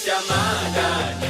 se amarga.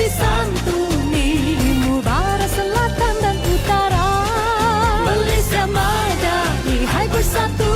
Di disantuni Mubara selatan dan utara. Malaysia madani Hai satu